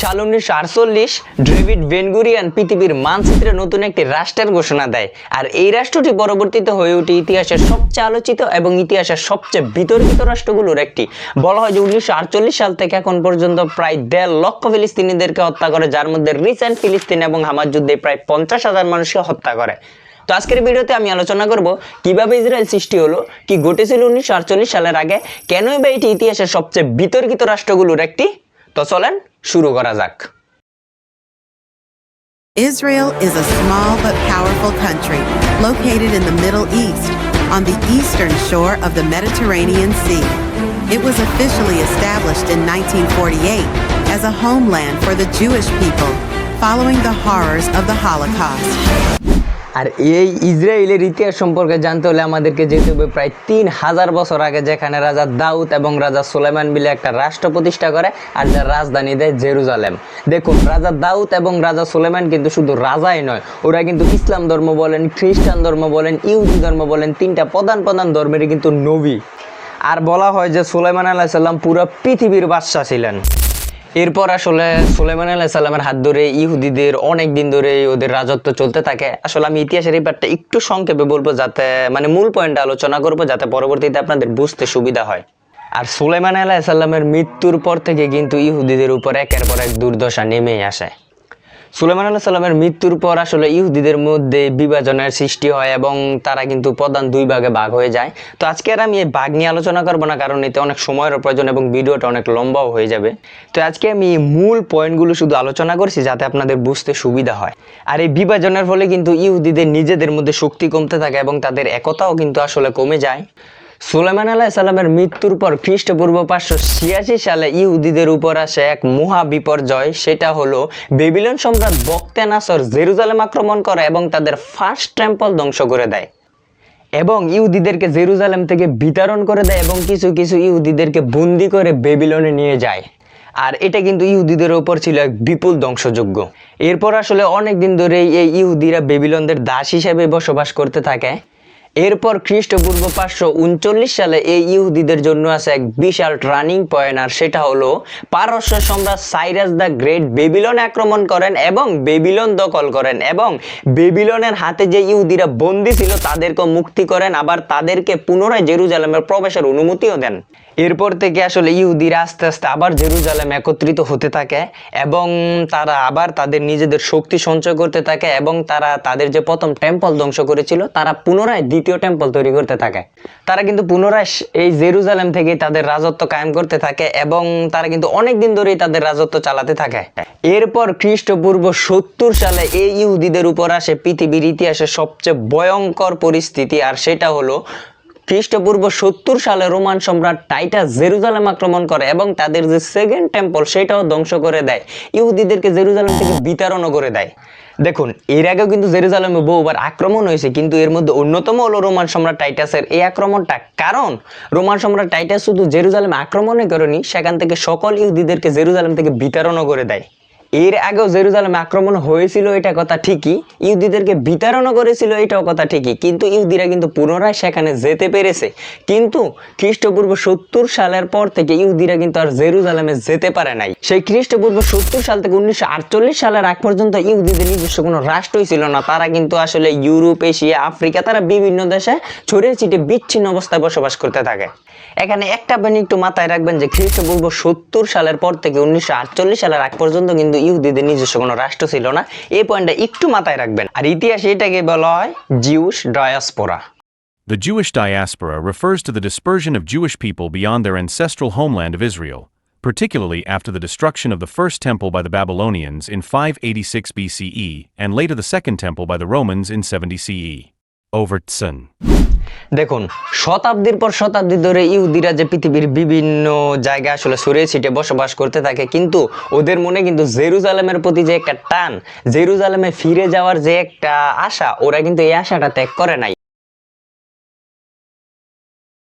সাল উনিশশো আটচল্লিশ ডেভিড বেনগুরিয়ান পৃথিবীর মানচিত্রে নতুন একটি রাষ্ট্রের ঘোষণা দেয়। আর এই রাষ্ট্রটি পরবর্তীতে হয়ে ওঠে ইতিহাসের সবচেয়ে আলোচিত এবং ইতিহাসের সবচেয়ে বিতর্কিত রাষ্ট্রগুলোর একটি। বলা হয় যে উনিশশো আটচল্লিশ সাল থেকে এখন পর্যন্ত প্রায় দেড় লক্ষ ফিলিস্তিনিদেরকে হত্যা করে, যার মধ্যে রিসেন্ট ফিলিস্তিন এবং হামার যুদ্ধে প্রায় পঞ্চাশ হাজার মানুষকে হত্যা করে। তো আজকের ভিডিওতে আমি আলোচনা করব, কীভাবে ইসরায়েল সৃষ্টি হলো, কি ঘটেছিল উনিশশো আটচল্লিশ সালের আগে, কেনই বা এটি ইতিহাসের সবচেয়ে বিতর্কিত রাষ্ট্রগুলোর একটি তো চলেন শুরু করা যাক Israel is a small but powerful country located in the Middle East on the eastern shore of the Mediterranean Sea. It was officially established in 1948 as a homeland for the Jewish people following the horrors of the Holocaust. আর এই ইসরায়েলের ইতিহাস সম্পর্কে জানতে হলে আমাদেরকে যেতে হবে প্রায় তিন হাজার বছর আগে, যেখানে রাজা দাউদ এবং রাজা সুলেমান মিলে একটা রাষ্ট্র প্রতিষ্ঠা করে আর যার রাজধানী দেয় জেরুজালেম। দেখুন, রাজা দাউদ এবং রাজা সুলেমান কিন্তু শুধু রাজাই নয়, ওরা কিন্তু ইসলাম ধর্ম বলেন, খ্রিস্টান ধর্ম বলেন, ইহুদি ধর্ম বলেন, তিনটা প্রধান প্রধান ধর্মেরই কিন্তু নবী। আর বলা হয় যে সুলাইমান আলাইসাল্লাম পুরো পৃথিবীর বাদশা ছিলেন। এরপর আসলে সুলেমান আল্লাহ সাল্লামের হাত ধরে ইহুদিদের অনেক দিন ধরে ওদের রাজত্ব চলতে থাকে। আসলে আমি ইতিহাসের এই ব্যাপারটা একটু সংক্ষেপে বলব যাতে মানে মূল পয়েন্ট আলোচনা করব যাতে পরবর্তীতে আপনাদের বুঝতে সুবিধা হয়। আর সুলেমান আল্লাহ সাল্লামের মৃত্যুর পর থেকে কিন্তু ইহুদিদের উপর একের পর এক দুর্দশা নেমেই আসে। সুলেমান আল্লাহ সাল্লামের মৃত্যুর পর আসলে ইহুদিদের মধ্যে বিভাজনের সৃষ্টি হয় এবং তারা কিন্তু প্রধান দুই ভাগে ভাগ হয়ে যায়। তো আজকে আর আমি এই ভাগ নিয়ে আলোচনা করব না, কারণ এতে অনেক সময়ের প্রয়োজন এবং ভিডিওটা অনেক লম্বাও হয়ে যাবে। তো আজকে আমি মূল পয়েন্টগুলো শুধু আলোচনা করছি যাতে আপনাদের বুঝতে সুবিধা হয়। আর এই বিভাজনের ফলে কিন্তু ইহুদিদের নিজেদের মধ্যে শক্তি কমতে থাকে এবং তাদের একতাও কিন্তু আসলে কমে যায়। সুলেমান আলাহ সাল্লামের মৃত্যুর পর খ্রিস্টপূর্ব পাঁচশো ছিয়াশি সালে ইহুদিদের উপর আসে এক মহা বিপর্যয়। সেটা হলো বেবিলন সম্রাট বক্তেনাসর জেরুজালেম আক্রমণ করে এবং তাদের ফার্স্ট টেম্পল ধ্বংস করে দেয়। এবং ইহুদিদেরকে জেরুজালেম থেকে বিতরণ করে দেয় এবং কিছু কিছু ইহুদিদেরকে বন্দি করে বেবিলনে নিয়ে যায়। আর এটা কিন্তু ইহুদিদের ওপর ছিল এক বিপুল ধ্বংসযোগ্য এরপর আসলে অনেক দিন ধরে এই ইহুদিরা বেবিলনদের দাস হিসেবে বসবাস করতে থাকে। এরপর খ্রিস্টপূর্ব পাঁচশো উনচল্লিশ সালে এই ইহুদিদের জন্য আছে এক বিশাল টার্নিং পয়েন্ট, আর সেটা হলো পারস্য সম্রাট সাইরাস দ্য গ্রেট বেবিলনে আক্রমণ করেন এবং বেবিলন দখল করেন এবং বেবিলনের হাতে যে ইহুদিরা বন্দী ছিল তাদেরকে মুক্তি করেন, আবার তাদেরকে পুনরায় জেরুজালেমের প্রবেশের অনুমতিও দেন। এরপর থেকে আসলে ইহুদিরা আস্তে আস্তে আবার জেরুজালেম একত্রিত হতে থাকে এবং তারা আবার তাদের নিজেদের শক্তি সঞ্চয় করতে থাকে এবং তারা তাদের যে প্রথম টেম্পল ধ্বংস করেছিল, তারা পুনরায় দ্বিতীয় টেম্পল তৈরি করতে থাকে। তারা কিন্তু পুনরায় এই জেরুজালেম থেকে তাদের রাজত্ব কায়েম করতে থাকে এবং তারা কিন্তু অনেক দিন ধরেই তাদের রাজত্ব চালাতে থাকে। এরপর খ্রিস্টপূর্ব সত্তর সালে এই ইহুদিদের উপর আসে পৃথিবীর ইতিহাসে সবচেয়ে ভয়ঙ্কর পরিস্থিতি, আর সেটা হলো খ্রিস্টপূর্ব সত্তর সালে রোমান সম্রাট টাইটাস জেরুজালেম আক্রমণ করে এবং তাদের যে সেকেন্ড টেম্পল সেটাও ধ্বংস করে দেয়। ইহুদিদেরকে জেরুজালেম থেকে বিতরণও করে দেয়। দেখুন, এর আগেও কিন্তু জেরুজালেমে বহুবার আক্রমণ হয়েছে, কিন্তু এর মধ্যে অন্যতম হলো রোমান সম্রাট টাইটাসের এই আক্রমণটা। কারণ, রোমান সম্রাট টাইটাস শুধু জেরুজালেমে আক্রমণে করেনি, সেখান থেকে সকল ইহুদিদেরকে জেরুজালেম থেকে বিতরণও করে দেয়। এর আগেও জেরুজালেমে আক্রমণ হয়েছিল, এটা কথা ঠিকই। ইহুদিদেরকে বিতরণও করেছিল, এটাও কথা ঠিকই। কিন্তু ইহুদিরা কিন্তু পুনরায় সেখানে যেতে পেরেছে। কিন্তু খ্রিস্টপূর্ব সত্তর সালের পর থেকে ইহুদিরা কিন্তু আর জেরুজালেমে যেতে পারে নাই। সেই খ্রিস্টপূর্ব সত্তর সাল থেকে উনিশশো আটচল্লিশ সালের আগ পর্যন্ত ইহুদিদের নিজস্ব কোনো রাষ্ট্রই ছিল না। তারা কিন্তু আসলে ইউরোপ, এশিয়া, আফ্রিকা, তারা বিভিন্ন দেশে ছড়িয়ে ছিটে বিচ্ছিন্ন অবস্থায় বসবাস করতে থাকে। এখানে একটা আপনি একটু মাথায় রাখবেন যে খ্রিস্টপূর্ব সত্তর সালের পর থেকে উনিশশো আটচল্লিশ সালের আগ পর্যন্ত কিন্তু ইহুদিদের নিজস্ব কোনো রাষ্ট্র ছিল না এই পয়েন্টটা একটু মাথায় রাখবেন আর ইতিহাসে এটাকে বলা হয় Jews diaspora The Jewish diaspora refers to the dispersion of Jewish people beyond their ancestral homeland of Israel, particularly after the destruction of the first temple by the Babylonians in 586 BCE and later the second temple by the Romans in 70 CE. Overtson. দেখুন, শতাব্দীর পর শতাব্দী ধরে ইহুদিরা যে পৃথিবীর বিভিন্ন জায়গায় আসলে ছড়িয়ে ছিটে বসবাস করতে থাকে, কিন্তু ওদের মনে কিন্তু জেরুজালেমের প্রতি যে একটা টান, জেরুজালেমে ফিরে যাওয়ার যে একটা আশা, ওরা কিন্তু এই আশাটা ত্যাগ করে নাই।